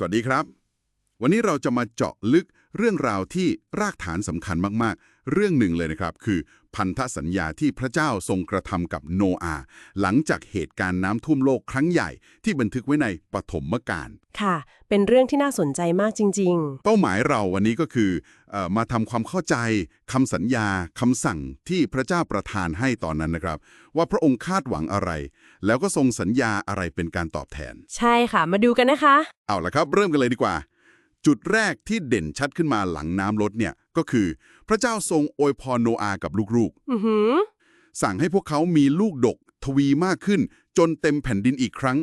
สวัสดีครับ วันนี้เราจะมาเจาะลึกเรื่องราวที่รากฐานสำคัญมากๆ เรื่องหนึ่งเลยนะครับ คือพันธสัญญาที่พระเจ้าทรงกระทำกับโนอาห์หลังจากเหตุการณ์น้ำท่วมโลกครั้งใหญ่ที่บันทึกไว้ในปฐมกาลค่ะ เป็นเรื่องที่น่าสนใจมากจริงเป้าหมายเราวันนี้ก็คือเออมาทำความเข้าใจคำสัญญาคำสั่งที่พระเจ้าประทานให้ตอนนั้นนะครับ ว่าพระองค์คาดหวังอะไร แล้วก็ทรงสัญญาอะไรเป็นการตอบแทนๆใช่ค่ะ มาดูกันนะคะ เอาละครับ เริ่มกันเลยดีกว่า จุดแรกที่เด่นชัดขึ้นมาหลังน้ำลดเนี่ยก็คือ พระเจ้าทรงอวยพรโนอาห์กับลูกอือหือๆสั่งให้พวกเขามีลูกดก ทวีมากขึ้น จนเต็มแผ่นดินอีกครั้ง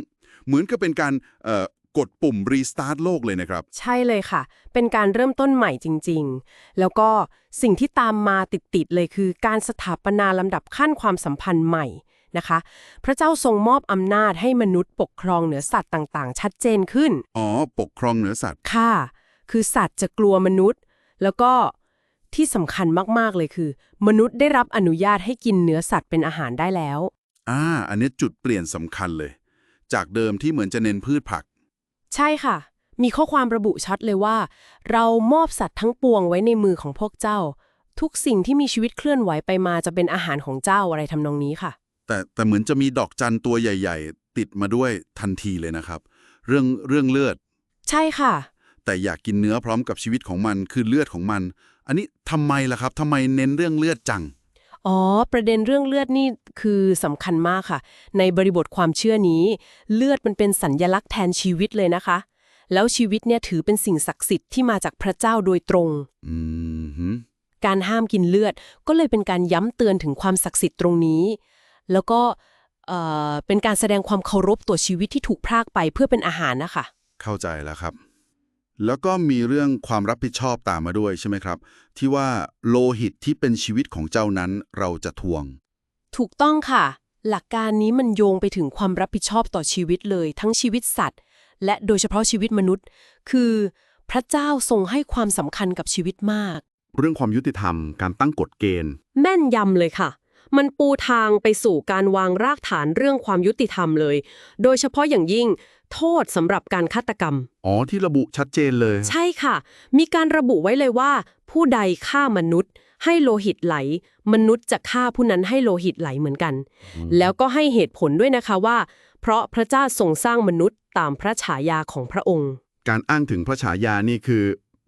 เหมือนกับเป็นการเอ่อกดปุ่มรีสตาร์ทโลกเลยนะครับ ใช่เลยค่ะ เป็นการเริ่มต้นใหม่จริง ๆ แล้วก็สิ่งที่ตามมาติด ๆ เลยคือการสถาปนาลำดับขั้นความสัมพันธ์ใหม่ นะคะ พระเจ้าทรงมอบอำนาจให้มนุษย์ปกครองเหนือสัตว์ต่างๆ ชัดเจนขึ้น อ๋อ ปกครองเหนือสัตว์ ค่ะ คือสัตว์จะกลัวมนุษย์ แล้วก็ที่สำคัญมากๆเลยคือ มนุษย์ได้รับอนุญาตให้กินเนื้อสัตว์เป็นอาหารได้แล้ว อ่า อันนี้จุดเปลี่ยนสำคัญเลย จากเดิมที่เหมือนจะเน้นพืชผัก ใช่ค่ะ มีข้อความระบุชัดเลยว่า เรามอบสัตว์ทั้งปวงไว้ในมือของพวกเจ้า ทุกสิ่งที่มีชีวิตเคลื่อนไหวไปมาจะเป็นอาหารของเจ้าอะไรทำนองนี้ค่ะ แต่แต่เหมือนจะมีดอกจันตัวใหญ่ ๆ ติดมาด้วยทันทีเลยนะครับ เรื่องเรื่องเลือด ใช่ค่ะ แต่อยากกินเนื้อพร้อมกับชีวิตของมันคือเลือดของมัน อันนี้ทำไมล่ะครับทำไมเน้นเรื่องเลือดจังอ๋อ ประเด็นเรื่องเลือดนี่คือสำคัญมากค่ะ ในบริบทความเชื่อนี้ เลือดมันเป็นสัญญลักษณ์แทนชีวิตเลยนะคะ แล้วชีวิตเนี่ยถือเป็นสิ่งศักดิ์สิทธิ์ที่มาจากพระเจ้าโดยตรงอืมหืมการห้ามกินเลือดก็เลยเป็นการย้ำเตือนถึงความศักดิ์สิทธิ์ตรงนี้ แล้วก็เอ่อเป็นการแสดงความเคารพต่อชีวิตที่ถูกพรากไปเพื่อเป็นอาหารนะคะ เข้าใจแล้วครับ แล้วก็มีเรื่องความรับผิดชอบตามมาด้วยใช่ไหมครับ ที่ว่าโลหิตที่เป็นชีวิตของเจ้านั้นเราจะทวง ถูกต้องค่ะ หลักการนี้มันโยงไปถึงความรับผิดชอบต่อชีวิตเลย ทั้งชีวิตสัตว์ และโดยเฉพาะชีวิตมนุษย์ คือพระเจ้าทรงให้ความสำคัญกับชีวิตมาก เรื่องความยุติธรรมการตั้งกฎเกณฑ์ แม่นยำเลยค่ะ มันปูทางไปสู่การวางรากฐานเรื่องความยุติธรรมเลย โดยเฉพาะอย่างยิ่งโทษสำหรับการฆาตกรรม อ๋อ ที่ระบุชัดเจนเลย ใช่ค่ะ มีการระบุไว้เลยว่า ผู้ใดฆ่ามนุษย์ ให้โลหิตไหล มนุษย์จะฆ่าผู้นั้นให้โลหิตไหลเหมือนกัน แล้วก็ให้เหตุผลด้วยนะคะว่า เพราะพระเจ้าทรงสร้างมนุษย์ตามพระฉายาของพระองค์ การอ้างถึงพระฉายานี่คือ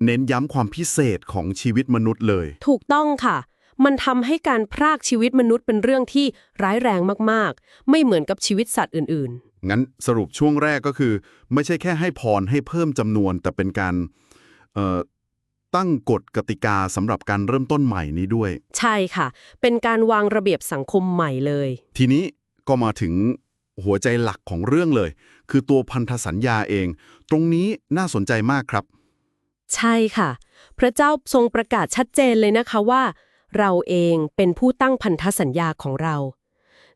เน้นย้ำความพิเศษของชีวิตมนุษย์เลย ถูกต้องค่ะ มันทำให้การพรากชีวิตมนุษย์เป็นเรื่องที่ร้ายแรงมากๆ ไม่เหมือนกับชีวิตสัตว์อื่นงั้นสรุปช่วงแรกก็คือ ไม่ใช่แค่ให้พรให้เพิ่มจำนวน แต่เป็นการเอ่อตั้งกฎกติกาสำหรับการเริ่มต้นใหม่นี้ด้วยๆใช่ค่ะ เป็นการวางระเบียบสังคมใหม่เลย ทีนี้ก็มาถึงหัวใจหลักของเรื่องเลย คือตัวพันธสัญญาเอง ตรงนี้น่าสนใจมากครับ ใช่ค่ะ พระเจ้าทรงประกาศชัดเจนเลยนะคะว่า เราเองเป็นผู้ตั้งพันธสัญญาของเรา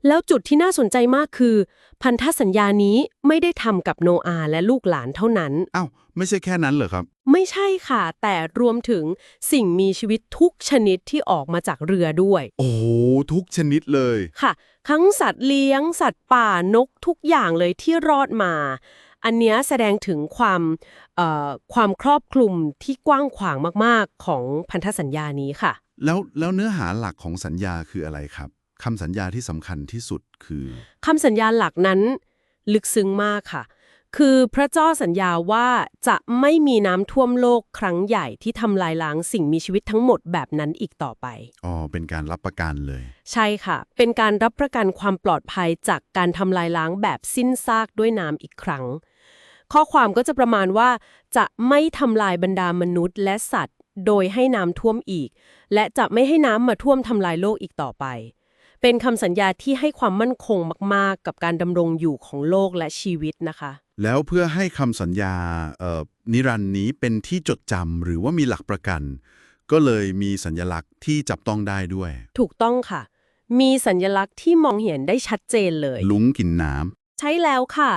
แล้วจุดที่น่าสนใจมากคือ พันธสัญญานี้ไม่ได้ทำกับโนอาห์และลูกหลานเท่านั้น อ้าว ไม่ใช่แค่นั้นเหรอครับ ไม่ใช่ค่ะ แต่รวมถึงสิ่งมีชีวิตทุกชนิดที่ออกมาจากเรือด้วย โอ้โหทุกชนิดเลย ค่ะทั้งสัตว์เลี้ยง สัตว์ป่านกทุกอย่างเลยที่รอดมา อันเนี้ยแสดงถึงความเอ่อความครอบคลุมที่กว้างขวางมาก ๆ ของพันธสัญญานี้ค่ะ แล้วแล้วเนื้อหาหลักของสัญญาคืออะไรครับคำสัญญาที่สำคัญที่สุดคือคำสัญญาหลักนั้น ลึกซึ้งมากค่ะ คือพระเจ้าสัญญาว่าจะไม่มีน้ำท่วมโลกครั้งใหญ่ที่ทำลายล้างสิ่งมีชีวิตทั้งหมดแบบนั้นอีกต่อไป อ๋อเป็นการรับประกันเลย ใช่ค่ะ เป็นการรับประกันความปลอดภัยจากการทำลายล้างแบบสิ้นซากด้วยน้ำอีกครั้ง ข้อความก็จะประมาณว่า จะไม่ทำลายบรรดามนุษย์และสัตว์ โดยให้น้ำท่วมอีก และจะไม่ให้น้ำมาท่วมทำลายโลกอีกต่อไป เป็นคำสัญญาที่ให้ความมั่นคงมาก ๆ กับการดำรงอยู่ของโลกและชีวิตนะคะ แล้วเพื่อให้คำสัญญาเอ่อนิรันดร์นี้เป็นที่จดจำหรือว่ามีหลักประกัน ก็เลยมีสัญลักษณ์ที่จับต้องได้ด้วย ถูกต้องค่ะ มีสัญลักษณ์ที่มองเห็นได้ชัดเจนเลย ลุงกินน้ใช่แล้วค่ะ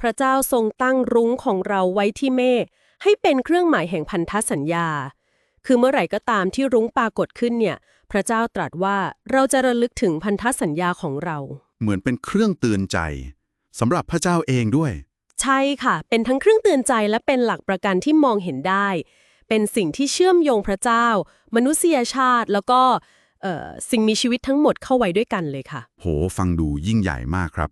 พระเจ้าทรงตั้งรุ้งของเราไว้ที่เมฆให้เป็นเครื่องหมายแห่งพันธสัญญา คือเมื่อไหร่ก็ตามที่รุ้งปรากฏขึ้นเนี่ย พระเจ้าตรัสว่าเราจะระลึกถึงพันธสัญญาของเราำเหมือนเป็นเครื่องเตือนใจสำหรับพระเจ้าเองด้วย ใช่ค่ะ เป็นทั้งเครื่องเตือนใจและเป็นหลักประกันที่มองเห็นได้ เป็นสิ่งที่เชื่อมโยงพระเจ้า มนุษยชาติแล้วก็เอ่อสิ่งมีชีวิตทั้งหมดเข้าไว้ด้วยกันเลยค่ะ โห ฟังดูยิ่งใหญ่มากครับ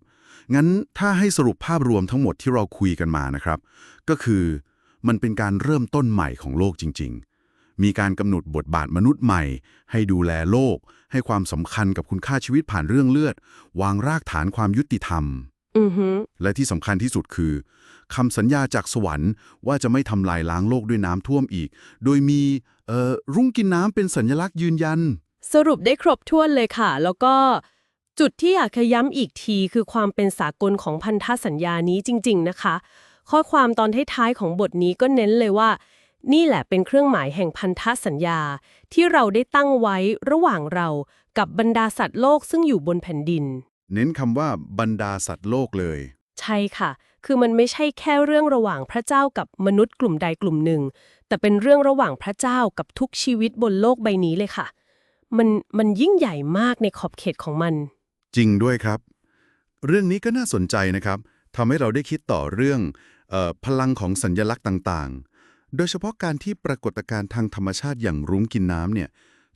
งั้นถ้าให้สรุปภาพรวมทั้งหมดที่เราคุยกันมานะครับ ก็คือมันเป็นการเริ่มต้นใหม่ของโลกจริงๆ มีการกำหนดบทบาทมนุษย์ใหม่ ให้ดูแลโลก ให้ความสำคัญกับคุณค่าชีวิตผ่านเรื่องเลือด วางรากฐานความยุติธรรมอือฮึและที่สำคัญที่สุดคือคำสัญญาจากสวรรค์ว่าจะไม่ทำลายล้างโลกด้วยน้ำท่วมอีก โดยมีเอ่อรุ่งกินน้ำเป็นสัญลักษณ์ยืนยัน สรุปได้ครบถ้วนเลยค่ะ แล้วก็จุดที่อยากขย้ำอีกทีคือความเป็นสากลของพันธสัญญานี้จริง ๆ นะคะ ข้อความตอนท้ายๆของบทนี้ก็เน้นเลยว่า นี่แหละเป็นเครื่องหมายแห่งพันธสัญญาที่เราได้ตั้งไว้ระหว่างเรากับบรรดาสัตว์โลกซึ่งอยู่บนแผ่นดิน เน้นคำว่าบรรดาสัตว์โลกเลย ใช่ค่ะ คือมันไม่ใช่แค่เรื่องระหว่างพระเจ้ากับมนุษย์กลุ่มใดกลุ่มหนึ่ง แต่เป็นเรื่องระหว่างพระเจ้ากับทุกชีวิตบนโลกใบนี้เลยค่ะ มันมันยิ่งใหญ่มากในขอบเขตของมัน จริงด้วยครับ เรื่องนี้ก็น่าสนใจนะครับทำให้เราได้คิดต่อเรื่องเออพลังของสัญญลักษณ์ต่างๆ โดยเฉพาะการที่ปรากฏการณ์ทางธรรมชาติอย่างรุ้งกินน้ำเนี่ย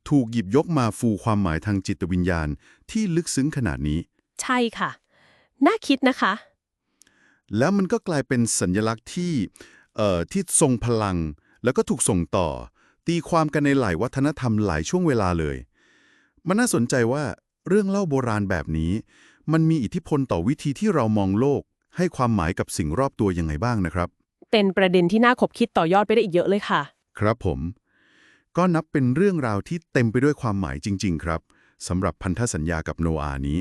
ถูกหยิบยกมาฟูความหมายทางจิตวิญญาณที่ลึกซึ้งขนาดนี้ ใช่ค่ะ น่าคิดนะคะ แล้วมันก็กลายเป็นสัญลักษณ์ที่เอ่อที่ทรงพลัง แล้วก็ถูกส่งต่อ ตีความกันในหลายวัฒนธรรมหลายช่วงเวลาเลย มันน่าสนใจว่าเรื่องเล่าโบราณแบบนี้ มันมีอิทธิพลต่อวิธีที่เรามองโลก ให้ความหมายกับสิ่งรอบตัวยังไงบ้างนะครับ เป็นประเด็นที่น่าขบคิดต่อยอดไปได้อีกเยอะเลยค่ะ ครับผม ก็นับเป็นเรื่องราวที่เต็มไปด้วยความหมายจริง ๆ ครับสำหรับพันธสัญญากับโนอานี้